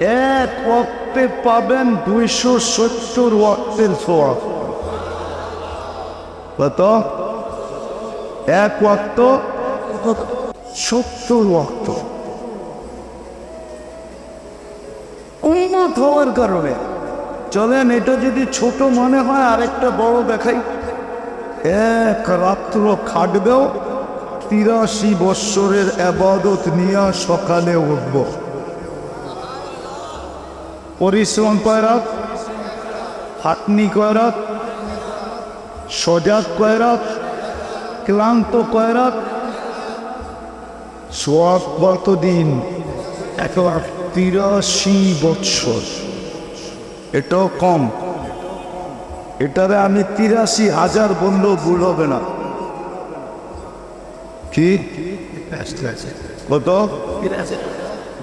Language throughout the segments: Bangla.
এক ওয়াক্তে পাবেন দুইশো সত্তর ওয়াক্তের সোয়াব। কত? এক ওয়াক্ত সত্তর ওয়াক্ত। উন্নত হওয়ার কারণে। চলেন, এটা যদি ছোট মনে হয়, আরেকটা বড় দেখাই। এক রাত্র খাটবেও, তিরাশি বৎসরের আবাদত নিয়ে সকালে উঠব। পরিশ্রম কয় হাতনি হাটনি কয় রাত সজাগ কয় রাত ক্লান্ত কয় রাত সোয়াব কতদিন? এখন তিরাশি বৎসর। এটাও কম। এটারে আমি তিরাশি হাজার বললেও ভুল হবে না। কি? কত?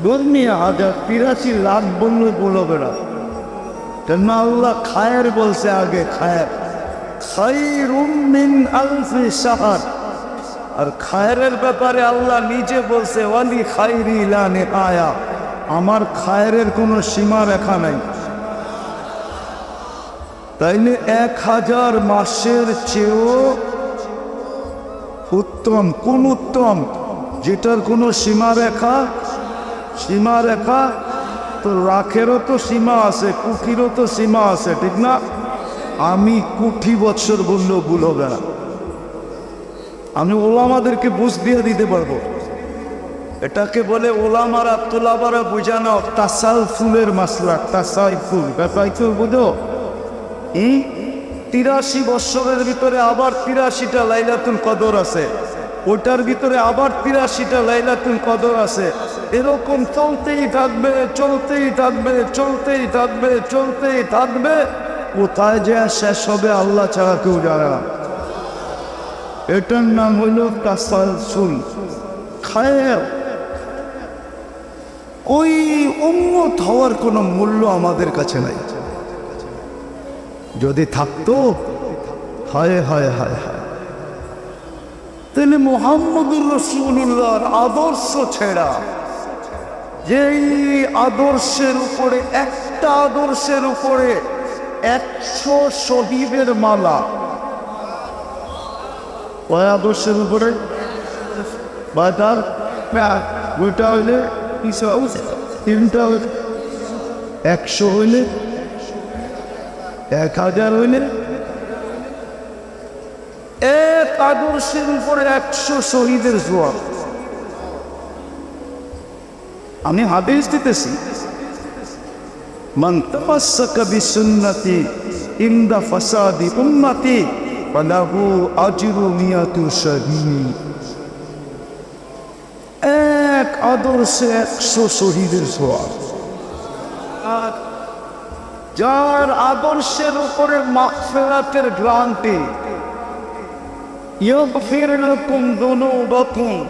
দুর্মিয়া হাজার তিরাশি লাখ ভুল হবে কেন আল্লাহ খায়ের বলছে আগে খায়ের মিন আলফি শাহর। আর খায়ের ব্যাপারে আল্লাহ নিজে বলছে, ওয়ালি খাইরি লানে আয়া আমার খায়ের কোনো সীমা রেখা নাই। তাইলে এক হাজার মাসের চেয়েও উত্তম কোন উত্তম, যেটার কোনো সীমা রেখা সীমা রেখা, তো রাখেরও তো সীমা আছে কুঠিরও তো সীমা আছে, ঠিক না? আমি কুঠি বছর বললেও ভুল হবে না। আমি ওলামাদেরকে বুঝ দিয়ে দিতে পারব। এটাকে বলে ওলামারা তোলাবারা বোঝানো তাসাল ফুলের মাসলা তাসাই ফুল ব্যাপার তো বুঝো? এই তিরাশি বৎসরের ভিতরে আবার তিরাশিটা লাইলাতুল কদর আছে। ওটার ভিতরে আবার তিরাশিটা লাইলাতুল কদর আছে। এরকম চলতেই থাকবে চলতেই থাকবে চলতেই থাকবে চলতেই থাকবে। কোথায় যে শেষ হবে আল্লাহ ছাড়া কেউ না। এটার নাম হইল তাসালসুল। খায়ের। ওই উন্মত হওয়ার কোনো মূল্য আমাদের কাছে নাই। যদি থাকতো, হায় হায় হায় হায়। তাহলে মোহাম্মদুর রসুল্লাহর আদর্শ ছেড়া। যেই আদর্শের উপরে একটা আদর্শের উপরে একশো শহীদের মালা। কয় আদর্শের উপরে? বা তার ওইটা হইলে তিনটা হইলে? একশো হইলে? এক হাজার হইলে? আদর্শের উপরে একশো শহীদের জোয়াব আমি হাদিস দিতেছি من تمسك بسنتي عند فساد أمتي فله أجر مئة شهيد এক আদর্শে একশো শহীদের সোয়াব যার আদর্শের উপরে মাফেরাতের গ্রান্টি يغفر لكم ذنوبكم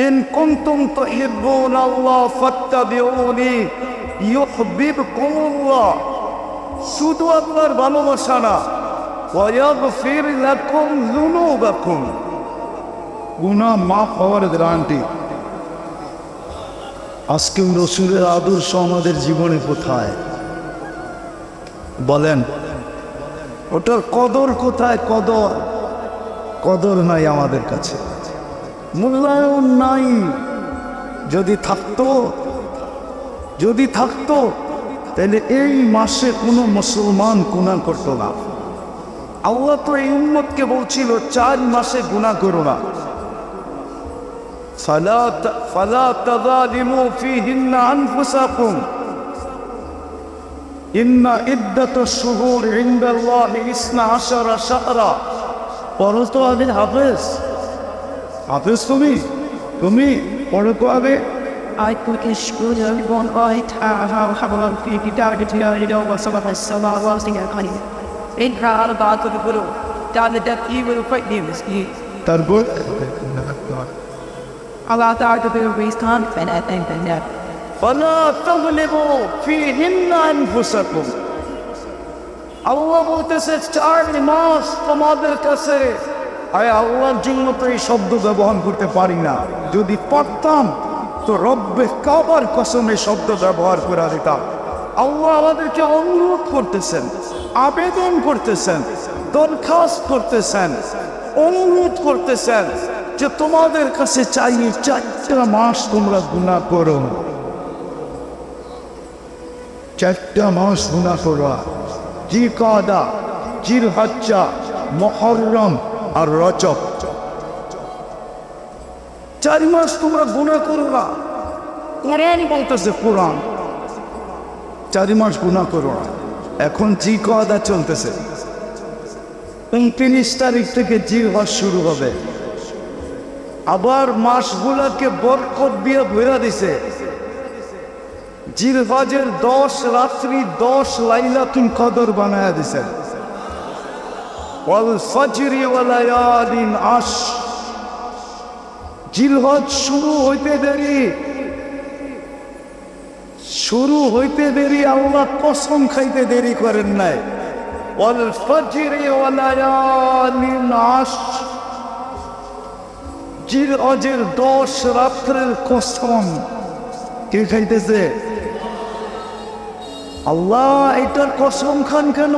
إن كنتم تحبون الله فاتبعوني يحببكم الله শুধু আপনার ভালোবাসা না ويغفر لكم ذنوبكم গুনাহ মাফ হওয়ার গ্যারান্টি আজকে রসুলের আদর্শ আমাদের জীবনে কোথায় বলেন ওটার কদর কোথায়? কদর। কদর নাই আমাদের কাছে। মূল্যায়ন নাই। যদি থাকতো যদি থাকতো, তাহলে এই মাসে কোনো মুসলমান গুণা করতো না। আল্লাহ তো এই উম্মতকে বলছিল, চার মাসে গুণা করো না। ফালা তাযালিমু ফিহিন্না আনফুসাকুম। ইন্না ইদ্দাত শুহুর ইন্দাল্লাহ ইসনা আশারা সারা পড়ো তো আগে হাফেজ হাফেজ তুমি তুমি পড়ো তো আগে I put his school on right, how have a lot of people doubted to know, you know, what some of us saw was to get honey. In crowd about the Guru, down the depth you will quite new this year. তারপর আল্লাহ তাআলা তো বেশ confident and and and and that فلا تظلموا فيهن أنفسكم আল্লাহ বলতেছে চার মাস তোমাদের কাছে আরে আল্লাহর জন্য তো এই শব্দ ব্যবহার করতে পারি না যদি পারতাম তো রব্বে কাবার কসমে শব্দ ব্যবহার করে দিতাম আল্লাহ আমাদেরকে অনুরোধ করতেছেন আবেদন করতেছেন দরখাস্ত করতেছেন অনুরোধ করতেছেন যে তোমাদের কাছে চাই চারটা মাস তোমরা গুণা করো চারটা মাস গুণা করো জি কাদা জির হজ্জা মহরম আর রচক চার মাস তোমরা গুণা করো কোরআন বলতেছে কোরআন। চারি মাস গুণা করো না এখন জি কাদা চলতেছে। উনত্রিশ তারিখ থেকে জি হজ শুরু হবে। আবার মাসগুলাকে বরকত দিয়ে ভরা দিছে। জির হজের দশ, রাত্রি দশ লাইলাতুল কদর বানায়া দিছেন। ওয়াল ফজরি ওয়ালায়ালিন আশ জিলহজ শুরু হইতে দেরি। শুরু হইতে দেরি, আল্লাহ কসম খাইতে দেরি করেন নাই। ওয়াল ফজরি ওয়ালায়ালিন আশ জিল অজের দশ, রাত্রের কসম। কে খাইতেছে? আল্লাহ, এটার কসম খান কেন?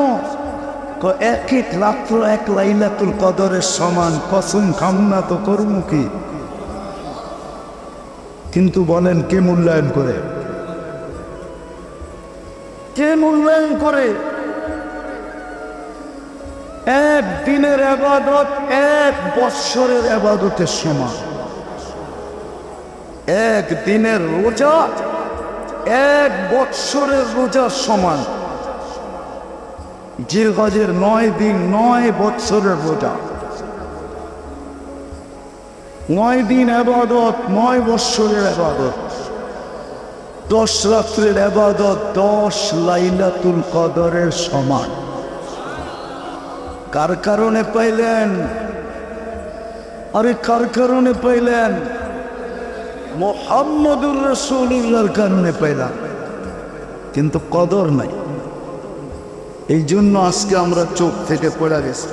এক এক রাত্র এক লাইলাতুল কদরের সমান, কসম খাম না তো করুন কি? কিন্তু বলেন, কে মূল্যায়ন করে? কে মূল্যায়ন করে? এক দিনের আবাদত, এক বৎসরের আবাদতের সমান। এক দিনের রোজা এক বৎসরের রোজার সমান। জিলগজের নয় দিন, নয় বৎসরের রোজা। নয় দিন আবাদত, নয় বৎসরের আবাদত। দশ রাত্রের আবাদত, দশ লাইলাতুল কদরের সমান। কার কারণে পাইলেন? আরে কার কারণে পাইলেন? মোহাম্মদুর রসুল্লাহর কারণে পাইলাম। কিন্তু কদর নাই। এই জন্য আজকে আমরা চোখ থেকে পড়ে গেছি।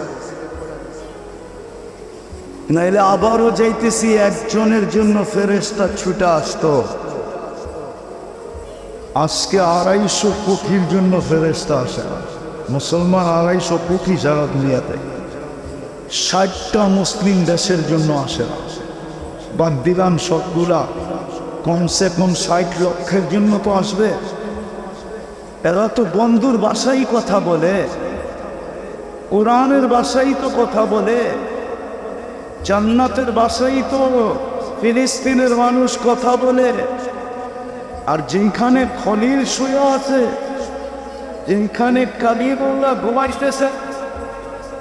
নাইলে আবারও যাইতেছি, একজনের জন্য ফেরেস্তা ছুটে আসতো। আজকে আড়াইশো কোটির জন্য ফেরেস্তা আসে। মুসলমান আড়াইশো কোটি যারা দুনিয়াতে, ষাটটা মুসলিম দেশের জন্য আসে। না বাদ দিলাম সবগুলা কমসে কম ষাট লক্ষের জন্য তো আসবে। এরা তো বন্ধুর বাসাই কথা বলে। কোরআনের বাসাই তো কথা বলে। জান্নাতের বাসাই তো ফিলিস্তিনের মানুষ কথা বলে। আর যেখানে খলিল শুয়ে আছে যেখানে কালিমুল্লাহ ঘুমাইতেছে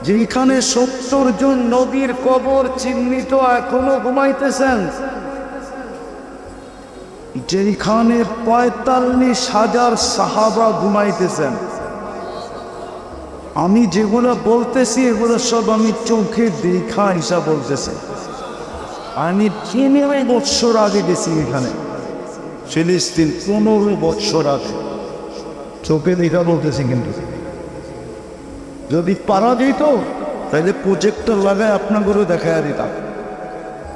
যেখানে সত্তর জন নবীর কবর চিহ্নিত এখনও ঘুমাইতেছেন যেখানে পঁয়তাল্লিশ হাজার সাহাবা ঘুমাইতেছেন। আমি যেগুলো বলতেছি, এগুলো সব আমি চোখে দেখা হিসাব বলতেছি। আমি তিন বৎসর আগে গেছি এখানে, ফিলিস্তিন পনেরো বৎসর আগে। চোখে দেখা বলতেছি কিন্তু। যদি পারা যেত তাহলে প্রজেক্টর লাগায় আপনাগুলো দেখায় দিতাম।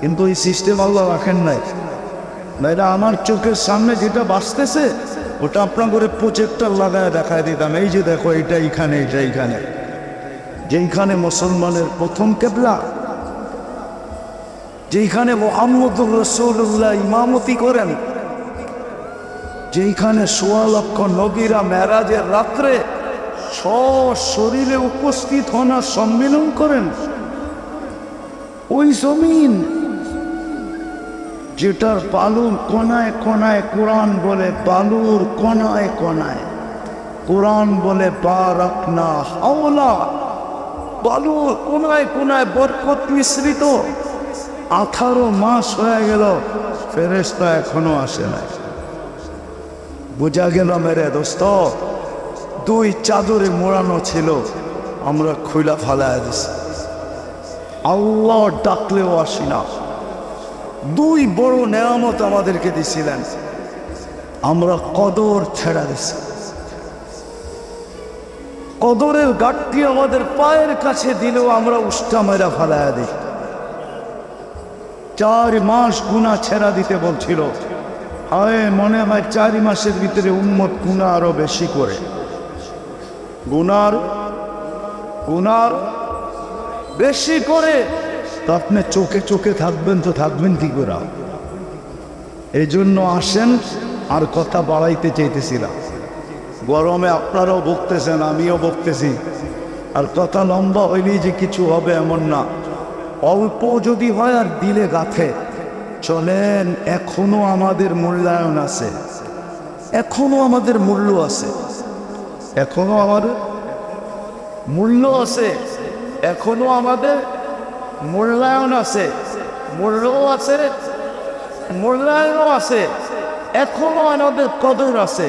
কিন্তু এই সিস্টেম আল্লাহ রাখেন নাই। নাইলে আমার চোখের সামনে যেটা বাঁচতেছে, ওটা আপনার করে প্রজেক্টর লাগায় দেখায় দিতাম। এই যে দেখো এটা এইখানে এটা এইখানে। যেইখানে মুসলমানের প্রথম কেবলা, যেইখানে মোহাম্মদুর রসুল্লাহ ইমামতি করেন, যেইখানে সোয়া লক্ষ নবীরা মেরাজের রাত্রে শরীরে উপস্থিত হন সম্মেলন করেন। ওই জমিন যেটার বালুর কোনায় কোনায় কোরআন বলে, বালুর কোনায় কোনায় কোরআন বলে, বারাকনা হাওলা। বালুর কোনায় কোনায় বরকত মিশ্রিত। আঠারো মাস হয়ে গেল ফেরেস্তা এখনও আসে নাই। বোঝা গেল, মেরে দোস্ত দুই চাদরে মোড়ানো ছিল। আমরা খুলা ফালায় দিছি। আল্লাহ ডাকলেও আসি না। দুই বড় নেয়ামত আমাদেরকে দিছিলেন। আমরা কদর ছেড়া দিছি। কদরের গাঠটি আমাদের পায়ের কাছে দিলেও আমরা উষ্টা মেরা ফালায়া দিই। চার মাস গুণা ছেড়া দিতে বলছিল। হয়, মনে হয় চারি মাসের ভিতরে উন্মত গুণা আরও বেশি করে। গুনার গুনার বেশি করে তো আপনি চোখে চোখে থাকবেন তো থাকবেন কি করে? এই জন্য আসেন, আর কথা বাড়াইতে চাইতেছিলাম গরমে আপনারাও বকতেছেন, আমিও বকতেছি। আর কথা লম্বা হইলেই যে কিছু হবে এমন না। অল্প যদি হয় আর দিলে গাথে। চলেন, এখনও আমাদের মূল্যায়ন আছে। এখনও আমাদের মূল্য আছে। এখনও আমাদের মূল্য আছে। এখনও আমাদের মূল্যায়ন আছে। মূল্যও আছে, মূল্যায়নও আছে। এখনও আমাদের কদর আছে।